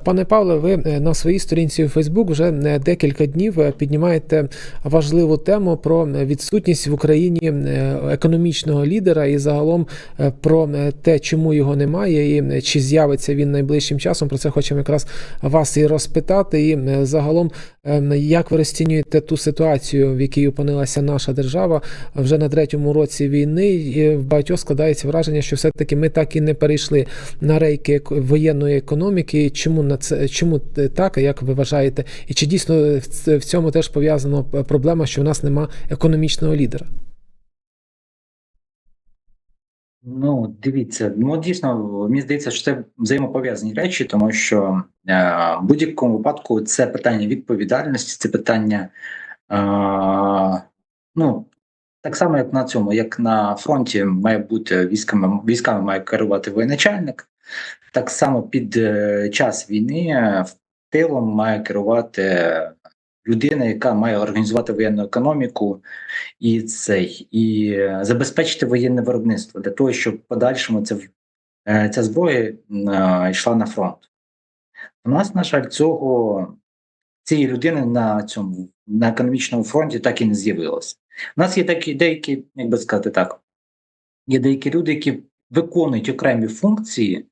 Пане Павле, ви е, на своїй сторінці у Фейсбук вже е, декілька днів е, піднімаєте важливу тему про відсутність в Україні економічного лідера і загалом про те, чому його немає, і чи з'явиться він найближчим часом. Про це хочемо якраз вас і розпитати. І загалом, як ви розцінюєте ту ситуацію, в якій опинилася наша держава вже на третьому році війни? І в багатьох складається враження, що все-таки ми так і не перейшли на рейки воєнної економіки. Чому на це чому так? Як ви вважаєте? І чи дійсно в цьому теж пов'язана проблема, що в нас нема економічного лідера? Ну, дивіться, ну дійсно, мені здається, що це взаємопов'язані речі, тому що е, в будь-якому випадку це питання відповідальності, це питання, е, ну так само, як на цьому, як на фронті має бути військами, військами має керувати воєначальник, так само під е, час війни е, тилом має керувати людина, яка має організувати воєнну економіку і цей і е, забезпечити воєнне виробництво для того, щоб в подальшому це ця зброя йшла на фронт. У нас, на жаль, цього цієї людини на цьому на економічному фронті так і не з'явилося. У нас є такі деякі, як би сказати так, є деякі люди, які виконують окремі функції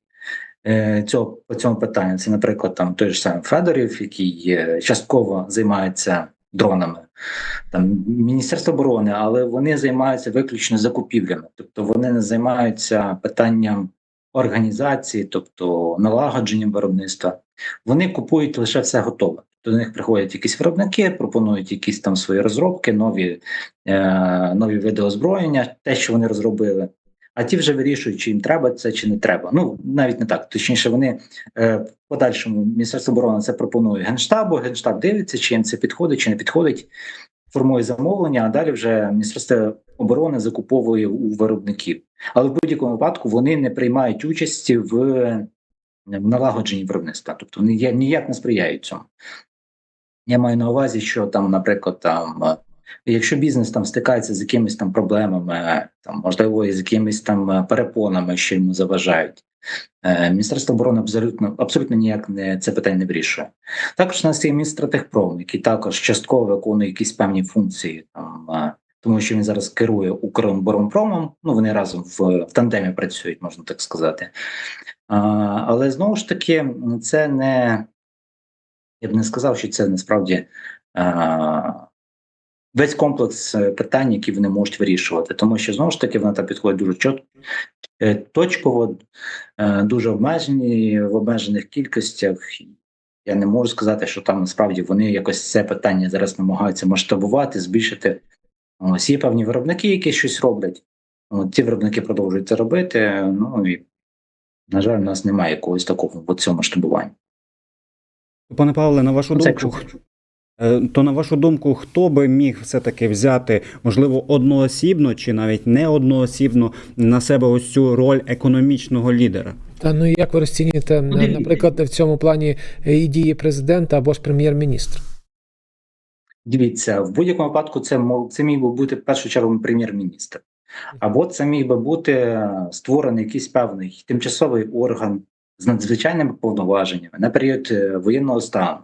цього по цьому питанню. Це, наприклад, там той ж самий Федорів, який е, частково займається дронами, там Міністерство оборони, але вони займаються виключно закупівлями, тобто вони не займаються питанням організації, тобто налагодженням виробництва. Вони купують лише все готове. До них приходять якісь виробники, пропонують якісь там свої розробки, нові, е, нові види озброєння, те, що вони розробили. А ті вже вирішують, чи їм треба це чи не треба. Ну навіть не так. Точніше, вони е, в подальшому Міністерство оборони це пропонує генштабу. Генштаб дивиться, чи їм це підходить, чи не підходить, формує замовлення. А далі вже Міністерство оборони закуповує у виробників. Але в будь-якому випадку вони не приймають участі в, в налагодженні виробництва, тобто вони ніяк не сприяють цьому. Я маю на увазі, що там, наприклад, там. Якщо бізнес там стикається з якимись там проблемами, там можливо, з якимись там е, перепонами, що йому заважають, е, Міністерство оборони абсолютно абсолютно ніяк не це питання не вирішує. Також у нас є Мінстратегпром, який також частково виконує якісь певні функції, там е, тому що він зараз керує Укроборонпромом. Ну вони разом в, в тандемі працюють, можна так сказати. А, але знову ж таки, це не я б не сказав, що це насправді. А, весь комплекс е, питань, які вони можуть вирішувати, тому що знову ж таки вона там підходить дуже чот, е, точково, е, дуже обмежені в обмежених кількостях. Я не можу сказати, що там насправді вони якось це питання зараз намагаються масштабувати, збільшити. Ось є певні виробники, які щось роблять. От, ті виробники продовжують це робити. Ну і на жаль, у нас немає якогось такого в цьому масштабуванні. Пане Павле, на вашу думку, то на вашу думку, хто би міг все-таки взяти, можливо, одноосібно чи навіть не одноосібно на себе ось цю роль економічного лідера? Та ну і як ви розцінюєте, е, наприклад, в цьому плані е, і дії президента або ж прем'єр-міністра? Дивіться, в будь-якому випадку це це міг би бути в першу чергу прем'єр-міністр, або це міг би бути е, створений якийсь певний тимчасовий орган з надзвичайними повноваженнями на період е, воєнного стану.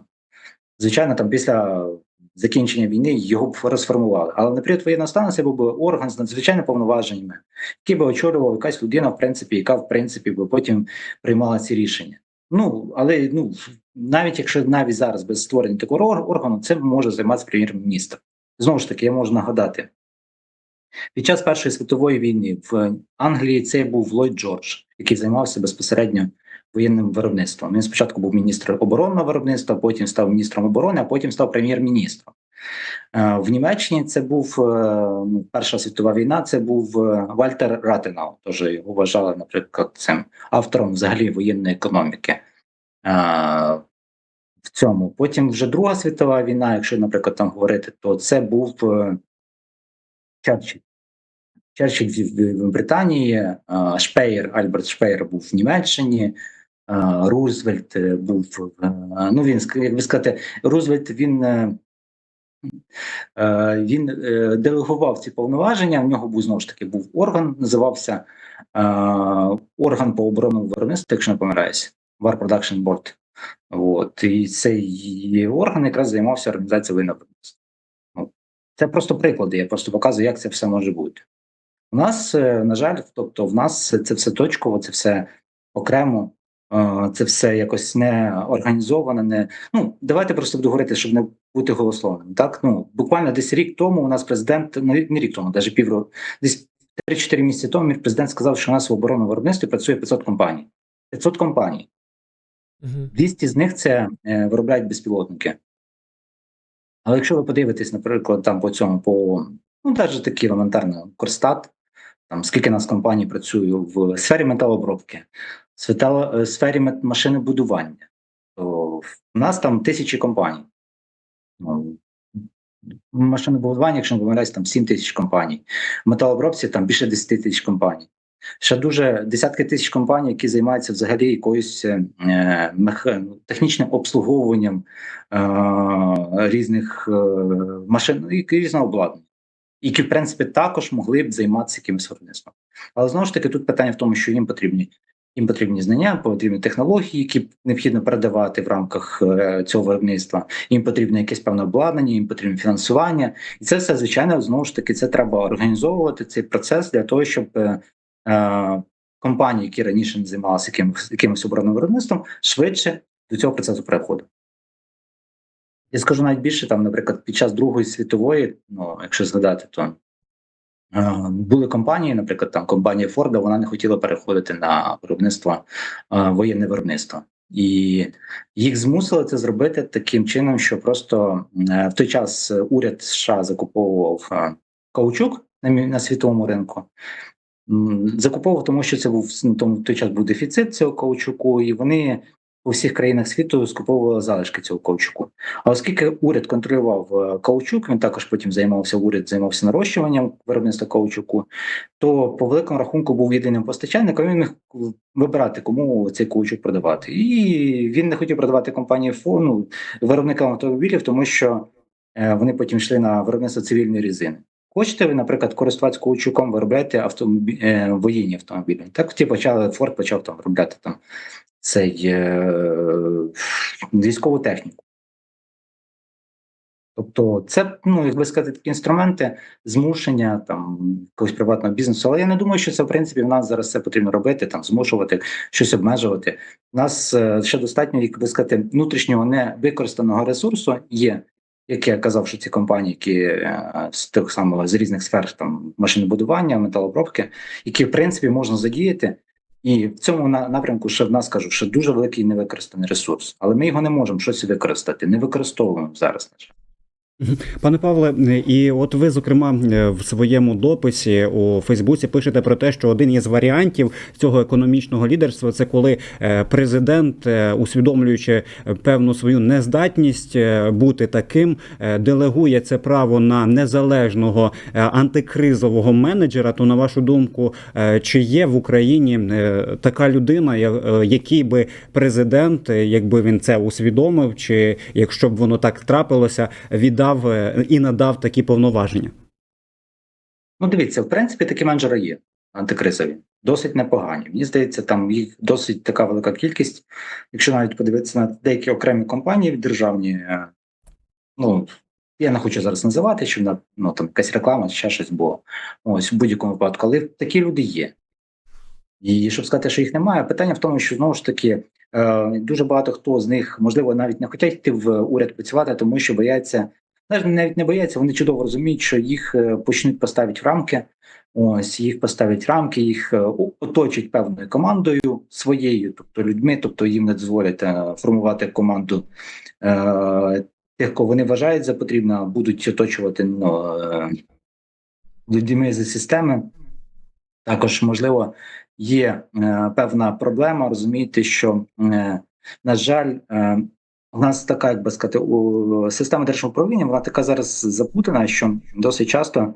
Звичайно, там після закінчення війни його б розформували. Але на період воєнного стану це був би орган з надзвичайними повноваженнями, який би очолював якась людина, в принципі, яка в принципі би потім приймала ці рішення. Ну але ну навіть якщо навіть зараз без створення такого органу, це може займатися прем'єр-міністр. Знову ж таки, я можу нагадати. Під час Першої світової війни в Англії це був Ллойд Джордж, який займався безпосередньо воєнним виробництвом. Він спочатку був міністром оборонного виробництва, потім став міністром оборони, а потім став прем'єр-міністром. Е, В Німеччині це був е, ну, Перша світова війна. Це був е, Вальтер Ратенау. Тож його вважали, наприклад, цим автором взагалі воєнної економіки. В цьому потім вже Друга світова війна, якщо, наприклад, там говорити, то це був Черчилль. Черчилль в, Британії, Шпеєр, Альберт Шпеєр був в Німеччині, Рузвельт е, був е, ну він як би сказати, Рузвельт він. е, Він делегував ці повноваження. В нього був знову ж таки був орган, називався орган по оборонному виробництву, якщо не помиляюсь, War Production Board. От і цей орган якраз займався організацією виробництва. Ну, Це просто приклади. Я просто показую, як це все може бути. У нас, на жаль, тобто, в нас це все точково, це все окремо, це все якось не організовано. Не ну давайте просто буду говорити, щоб не бути голословним. Так ну буквально десь рік тому у нас президент не рік- не рік тому, навіть півроку, десь 3-4 місяці тому президент сказав, що у нас в оборонному виробництві працює 500 компаній. 500 компаній. Мгм. 200 з них це е, виробляють безпілотники. Але якщо ви подивитесь, наприклад, там по цьому, по ну навіть такі елементарно Корстат, там скільки нас компаній працює в сфері металообробки, сфері машинобудування, в нас там тисячі компаній. В машинобудуванні, якщо не помиляюсь, там 7 тисяч компаній. В металообробці там більше 10 тисяч компаній. Ще дуже десятки тисяч компаній, які займаються взагалі якоюсь е, технічним обслуговуванням е, різних е, машин ну, і різного обладнання, які, в принципі, також могли б займатися якимось виробництвом. Але знову ж таки, тут питання в тому, що їм потрібні їм потрібні знання, потрібні технології, які необхідно передавати в рамках е, цього виробництва. Їм потрібне якесь певне обладнання, їм потрібне фінансування, і це все звичайно знову ж таки це треба організовувати цей процес для того, щоб е, е, компанії, які раніше не займалися якимось, якимось оборонним виробництвом, швидше до цього процесу переходили. Я скажу навіть більше, там, наприклад, під час Другої світової, ну якщо згадати, то були компанії, наприклад, там компанія Форда, вона не хотіла переходити на виробництво е, воєнне виробництво. І їх змусили це зробити таким чином, що просто е, в той час уряд США закуповував е, каучук на, на світовому ринку. Закуповував, тому що це був ну, тому в той час був дефіцит цього каучуку, і вони у всіх країнах світу скуповували залишки цього каучуку. А оскільки уряд контролював е, каучук, він також потім займався уряд, займався нарощуванням виробництва каучуку, то по великому рахунку був єдиним постачальником. Він міг вибирати, кому цей каучук продавати. І він не хотів продавати компанії Фо- ну, виробникам автомобілів, тому що е, вони потім йшли на виробництво цивільної резини. Хочете ви, наприклад, користуватися каучуком, виробляти автомобі... е, воєнні автомобілі. Так ті почали Форд почав там виробляти там цей е, військову техніку. Тобто, це, ну, як би сказати, такі інструменти змушення там якогось приватного бізнесу. Але я не думаю, що це в принципі в нас зараз це потрібно робити, там змушувати щось обмежувати. У нас е, ще достатньо, як би сказати, внутрішнього невикористаного ресурсу є. Як я казав, що ці компанії, які е, з тих самих з різних сфер там машинобудування, металообробки, які в принципі можна задіяти, і в цьому на- напрямку ще в нас кажу, що дуже великий невикористаний ресурс, але ми його не можемо щось використати, не використовуємо зараз. на. Пане Павле, і от ви, зокрема, в своєму дописі у Фейсбуці пишете про те, що один із варіантів цього економічного лідерства це коли е, президент, е, усвідомлюючи певну свою нездатність е, бути таким, е, делегує це право на незалежного е, антикризового менеджера. То на вашу думку, е, чи є в Україні е, така людина, е, який би президент, е, якби він це усвідомив, чи якщо б воно так трапилося, віддав е, і надав такі повноваження? Ну, дивіться, в принципі, такі менеджери є антикризові, досить непогані. Мені здається, там їх досить така велика кількість. Якщо навіть подивитися на деякі окремі компанії державні, е, ну я не хочу зараз називати, щоб на ну там якась реклама, ще щось було. Ось в будь-якому випадку, але такі люди є. І щоб сказати, що їх немає, питання в тому, що знову ж таки е, дуже багато хто з них, можливо, навіть не хочуть йти в уряд працювати, тому що бояться, навіть не бояться, вони чудово розуміють, що їх е, почнуть поставити в рамки. Ось їх поставлять рамки, їх е, оточать певною командою своєю, тобто людьми, тобто їм не дозволять е, формувати команду е, тих, кого вони вважають за потрібне, а будуть оточувати ну, людьми зі системи. Також, можливо, є е, певна проблема розуміти, що, е, на жаль, е, у нас така, як би сказати, у, система держуправління, вона така зараз заплутана, що досить часто,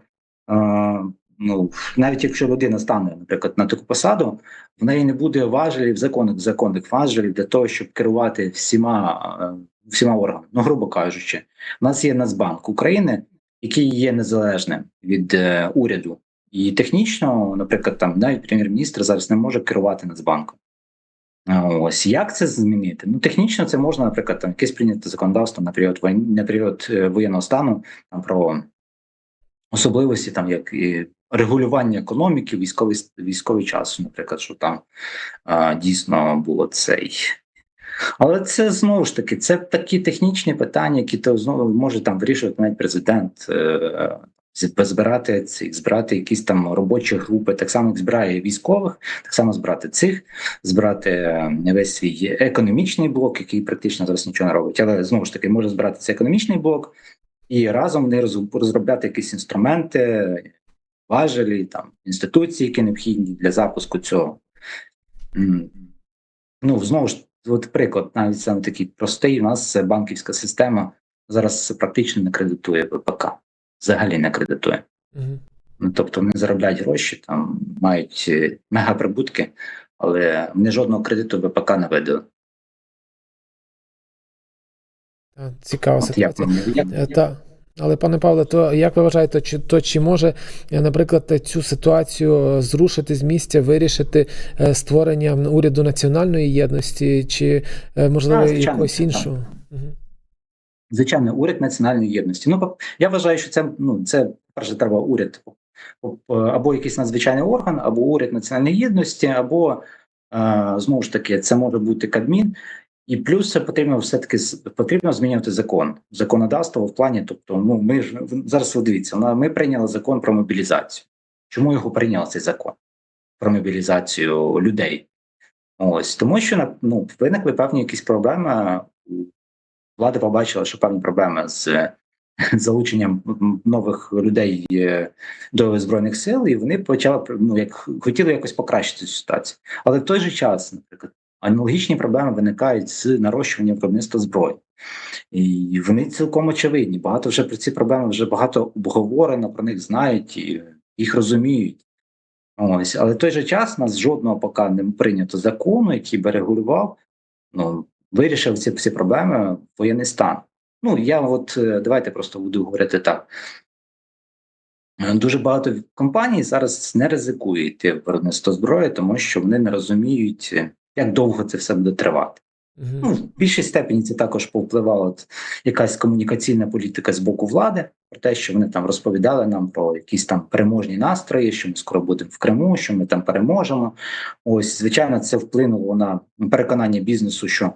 е, ну, навіть якщо людина стане, наприклад, на таку посаду, в неї не буде важелів, законних законних важелів для того, щоб керувати всіма, всіма органами. Ну, грубо кажучи, у нас є Нацбанк України, який є незалежним від е, уряду. І технічно, наприклад, там навіть прем'єр-міністр зараз не може керувати Нацбанком. Ось як це змінити? Ну технічно це можна, наприклад, там якесь прийняти законодавство на період війни, на період е, воєнного стану там про особливості, там як і регулювання економіки, військовий військовий час, наприклад, що там а, дійсно було цей. Але це знову ж таки, це такі технічні питання, які то знову може там вирішувати навіть президент. Збирати ці, збирати якісь там робочі групи, так само збирає військових, так само збирати цих, збирати е, весь свій економічний блок, який практично зараз нічого не робить. Але знову ж таки може збирати цей економічний блок і разом вони розробляти якісь інструменти, важелі, там інституції, які необхідні для запуску цього. Ну знову ж, от приклад, навіть саме такий простий. У нас банківська система зараз практично не кредитує ВПК, взагалі не кредитує. Мгм. Ну, тобто вони заробляють гроші, там мають е, мегаприбутки, але вони жодного кредиту ВПК не видали. Цікава ситуація. Е, Та. Але пане Павле, то як ви вважаєте, чи то чи може, е, наприклад, цю ситуацію зрушити з місця, вирішити створення уряду національної єдності, чи можливо А, якогось іншого? Мгм. Звичайно, уряд національної єдності. Ну, я вважаю, що це ну це перше треба уряд або якийсь надзвичайний орган, або уряд національної єдності, або знову ж таки, це може бути Кабмін. І плюс це потрібно все таки потрібно змінювати закон, законодавство в плані. Тобто, ну ми ж зараз ви дивіться, ми прийняли закон про мобілізацію. Чому його прийняли цей закон про мобілізацію людей? Ось тому, що ну, виникли певні якісь проблеми. Влада побачила, що певні проблеми з залученням нових людей е, до збройних сил, і вони почали ну, як хотіли якось покращити цю ситуацію. Але в той же час, наприклад, аналогічні проблеми виникають з нарощуванням виробництва зброї. І вони цілком очевидні. Багато вже про ці проблеми вже багато обговорено, про них знають і їх розуміють. Ось, але в той же час нас жодного поки не прийнято закону, який би регулював, ну вирішив ці всі проблеми воєнний стан. Ну я от е, давайте просто буду говорити так. Е, Дуже багато компаній зараз не ризикують йти в виробництво зброї, тому що вони не розуміють, е, як довго це все буде тривати. Мгм. Ну, в більшій степені це також повпливала от якась комунікаційна політика з боку влади, про те, що вони там розповідали нам про якісь там переможні настрої, що ми скоро будемо в Криму, що ми там переможемо. Ось, звичайно, це вплинуло на переконання бізнесу, що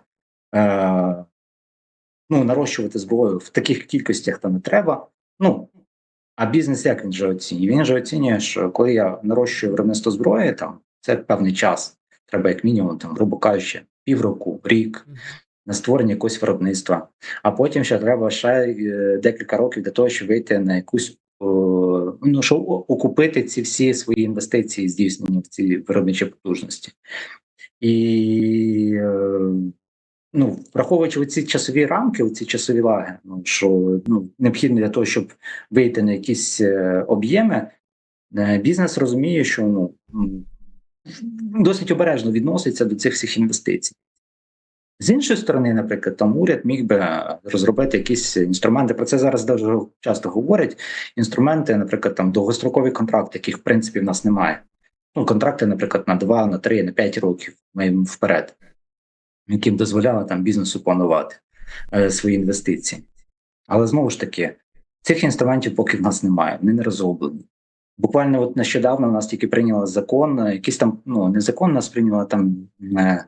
ну, нарощувати зброю в таких кількостях там не треба. Ну, а бізнес як він же оцінює? Він же оцінює, що коли я нарощую виробництво зброї, там це певний час. Треба як мінімум, там, грубо кажучи, півроку, рік на створення якогось виробництва. А потім ще треба ще е, декілька років для того, щоб вийти на якусь ну щоб окупити ці всі свої інвестиції, здійснені в ці виробничі потужності. І е, ну, враховуючи ці часові рамки, ці часові лаги, ну що ну необхідно для того, щоб вийти на якісь е, об'єми, е, бізнес розуміє, що ну досить обережно відноситься до цих всіх інвестицій. З іншої сторони, наприклад, там уряд міг би е, розробити якісь інструменти. Про це зараз дуже часто говорять. Інструменти, наприклад, там довгострокові контракти, яких в принципі в нас немає. Ну, контракти, наприклад, на 2, на 3, на 5 років вперед, які б дозволяли там бізнесу планувати е, свої інвестиції. Але знову ж таки, цих інструментів поки в нас немає, вони не розроблені. Буквально от нещодавно у нас тільки прийняли закон, е, якийсь там, ну не закон, нас прийняли там е,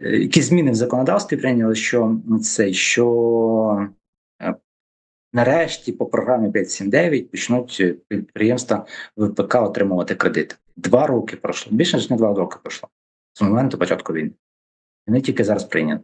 е, якісь зміни в законодавстві прийняли, що це що нарешті по програмі 579 почнуть підприємства ВПК отримувати кредит. Два роки пройшло, більше ніж не два роки пройшло з моменту початку війни. Вони тільки зараз прийняли.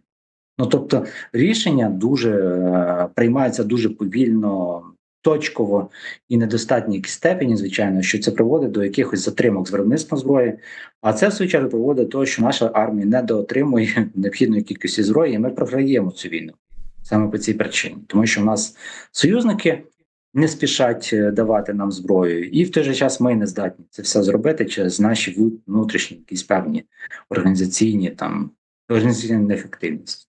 Ну тобто рішення дуже е, приймаються дуже повільно, точково і недостатній степені, звичайно, що це приводить до якихось затримок з виробництвом зброї. А це в свою чергу приводить до того, що наша армія недоотримує необхідної кількості зброї, і ми програємо цю війну саме по цій причині, тому що в нас союзники не спішать е, давати нам зброю, і в той же час ми не здатні це все зробити через наші внутрішні якісь певні організаційні там організаційні неефективність. Е,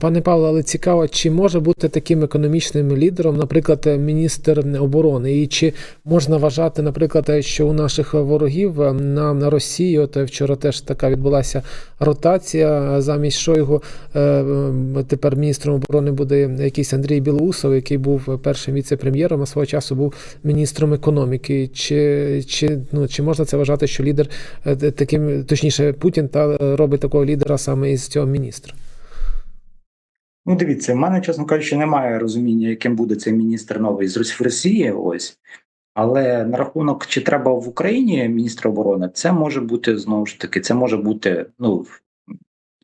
Пане Павло, але цікаво, чи може бути таким економічним лідером, наприклад, е, міністр оборони, і чи можна вважати, наприклад, е, що у наших ворогів е, на, на Росії, от е, вчора теж така відбулася ротація. е, Замість Шойгу е, е, тепер міністром оборони буде якийсь Андрій Білоусов, який був першим віце-прем'єром, а свого часу був міністром економіки. Чи, чи, ну, чи можна це вважати, що лідер е, таким, точніше, Путін та е, робить такого лідера саме із цього міністра? Ну, дивіться, в мене, чесно кажучи, немає розуміння, яким буде цей міністр новий з Рос- Росії. Ось. Але на рахунок, чи треба в Україні міністра оборони, це може бути знову ж таки, це може бути ну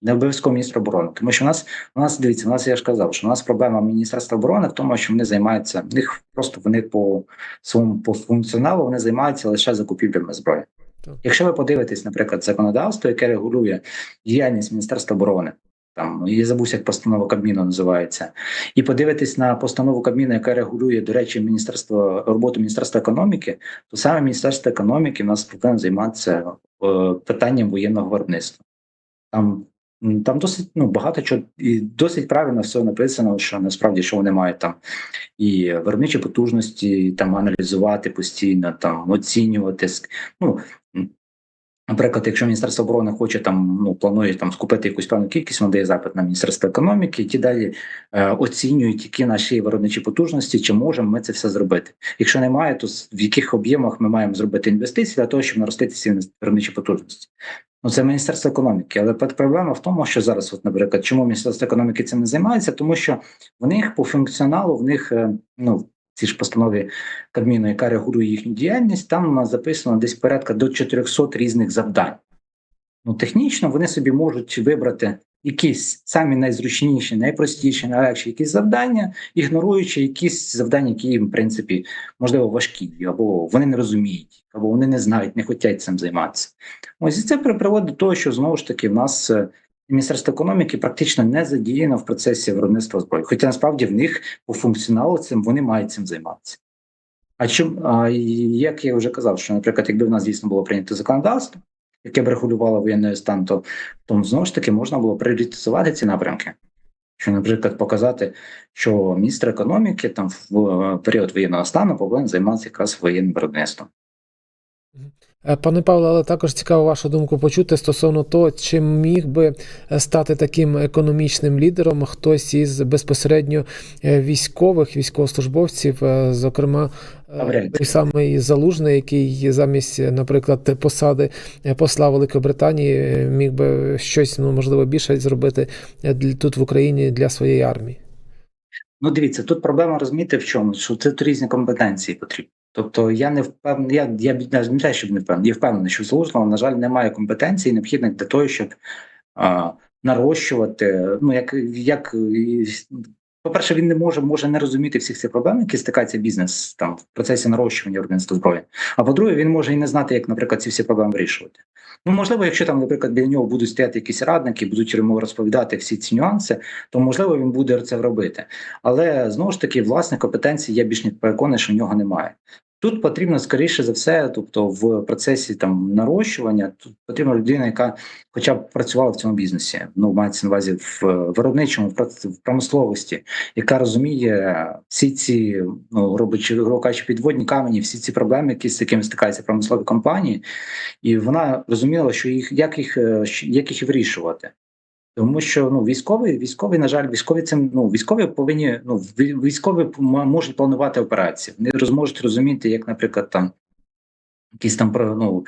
не обов'язково міністр оборони. Тому що у нас у нас дивіться, у нас я ж казав, що у нас проблема Міністерства оборони в тому, що вони займаються в них просто вони по своєму по функціоналу вони займаються лише закупівлями зброї. Так. Якщо ви подивитесь, наприклад, законодавство, яке регулює діяльність Міністерства оборони. Там я забувся, як постанова Кабміну називається, і подивитись на постанову Кабміну, яка регулює, до речі, міністерство роботу Міністерства економіки, то саме Міністерство економіки в нас повинно займатися е, питанням воєнного виробництва. Там там досить ну багато чого і досить правильно все написано, що насправді що вони мають там і виробничі потужності, там аналізувати постійно, там оцінювати. Ну Наприклад, якщо Міністерство оборони хоче там, ну планує там скупити якусь певну кількість, дає запит на Міністерство економіки, і ті далі е, оцінюють, які наші виробничі потужності, чи можемо ми це все зробити. Якщо немає, то в яких об'ємах ми маємо зробити інвестиції для того, щоб наростити ці виробничі потужності. Ну, це Міністерство економіки, але пр- проблема в тому, що зараз, от, наприклад, чому Міністерство економіки цим не займається, тому що в них по функціоналу, в них е, ну цій ж постанові Кабміну, яка регулює їхню діяльність, там у нас записано десь порядка до 400 різних завдань. Ну, технічно вони собі можуть вибрати якісь самі найзручніші, найпростіші, найлегші якісь завдання, ігноруючи якісь завдання, які їм, в принципі, можливо, важкі, або вони не розуміють, або вони не знають, не хочуть цим займатися. Ось і це приводить до того, що знову ж таки в нас е, Міністерство економіки практично не задіяно в процесі виробництва зброї. Хоча насправді в них по функціоналу цим вони мають цим займатися. А чим а, як я вже казав, що, наприклад, якби в нас дійсно було прийнято законодавство, яке б регулювало воєнний стан, то, то знову ж таки можна було пріоритизувати ці напрямки. Що, наприклад, показати, що міністр економіки там в період воєнного стану повинен займатися якраз воєнним виробництвом. Е, Пане Павло, але також цікаво вашу думку почути стосовно того, чи міг би е, стати таким економічним лідером хтось із безпосередньо е, військових, військовослужбовців, зокрема, той самий Залужний, який замість, наприклад, посади посла Великої Британії міг би щось, ну можливо, більше зробити тут в Україні для своєї армії. Ну, дивіться, тут проблема розумієте в чому, що це різні компетенції потрібні. Тобто я не впевнений, я, я не те, щоб не впевнений, я впевнений, що Залужного, на жаль, немає компетенцій, необхідних для того, щоб а, нарощувати. Ну, як, як по-перше, він не може може не розуміти всіх цих проблем, які стикається бізнес там в процесі нарощування виробництва зброї. А по-друге, він може і не знати, як, наприклад, ці всі проблеми вирішувати. Ну, можливо, якщо там, наприклад, біля нього будуть стояти якісь радники, будуть йому розповідати всі ці нюанси, то можливо він буде це робити. Але знову ж таки, власне компетенції я більш не переконаний, що в нього немає. Тут потрібно скоріше за все, тобто в процесі там нарощування, тут потрібна людина, яка хоча б працювала в цьому бізнесі. Ну мається на увазі в е, виробничому, в промисловості, яка розуміє всі ці ну робичі рукачі підводні камені, всі ці проблеми, які з якими стикаються промислові компанії, і вона розуміла, що їх як їх е, як їх вирішувати. Тому що ну військові, військові, на жаль, військові цим ну військові повинні ну ві- військові можуть планувати операції. Вони роз- можуть розуміти, як, наприклад, там якісь там ну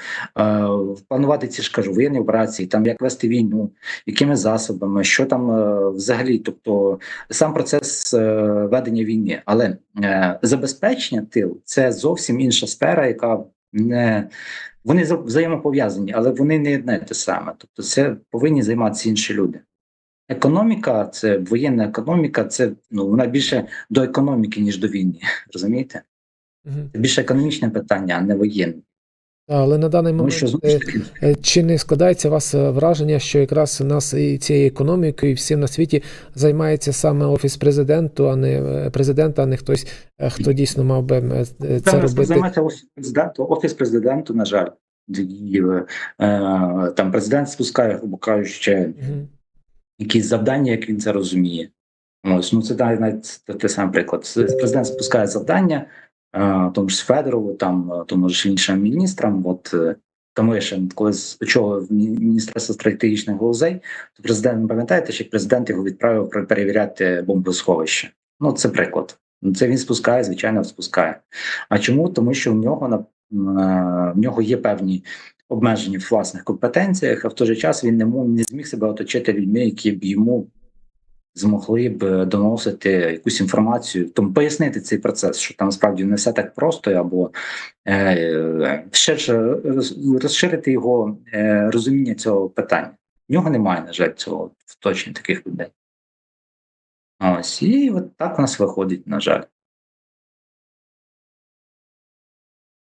планувати ці ж кажу воєнні операції, там як вести війну, якими засобами, що там е, взагалі, тобто сам процес е, ведення війни, але е, забезпечення тил це зовсім інша сфера, яка не вони за- взаємопов'язані, але вони не одне те саме. Тобто, це повинні займатися інші люди. Економіка, це воєнна економіка, це ну вона більше до економіки, ніж до війни. Розумієте? Це більше економічне питання, а не воєнне. Але на даний момент е, Е, Чи не складається у вас е, враження, що якраз у нас і цією економікою, і всім на світі займається саме офіс президенту, а не президента, а не хтось, хто дійсно мав би це Зараз робити? займається офіс президенту, офіс президенту, на жаль, там президент спускає, грубо кажучи, Мгм. якісь завдання, як він це розуміє. Ось, ну це навіть, той самий приклад. Президент спускає завдання, тому ж Федорову, там, тому ж іншим міністрам. От е, тому я ще коли очолив Мі- Міністерство стратегічних галузей, то президент, пам'ятаєте, що президент його відправив пер- перевіряти бомбосховище. Ну, це приклад. Ну, Це він спускає, звичайно, спускає. А чому? Тому що в нього на е, в нього є певні обмежені в власних компетенціях, а в той же час він не мог не зміг себе оточити людьми, які б йому змогли б е, доносити якусь інформацію, тому пояснити цей процес, що там справді не все так просто, або е, ще роз- розширити його е, розуміння цього питання. В нього немає, на жаль, цього точні таких людей. Ось, і от так у нас виходить, на жаль.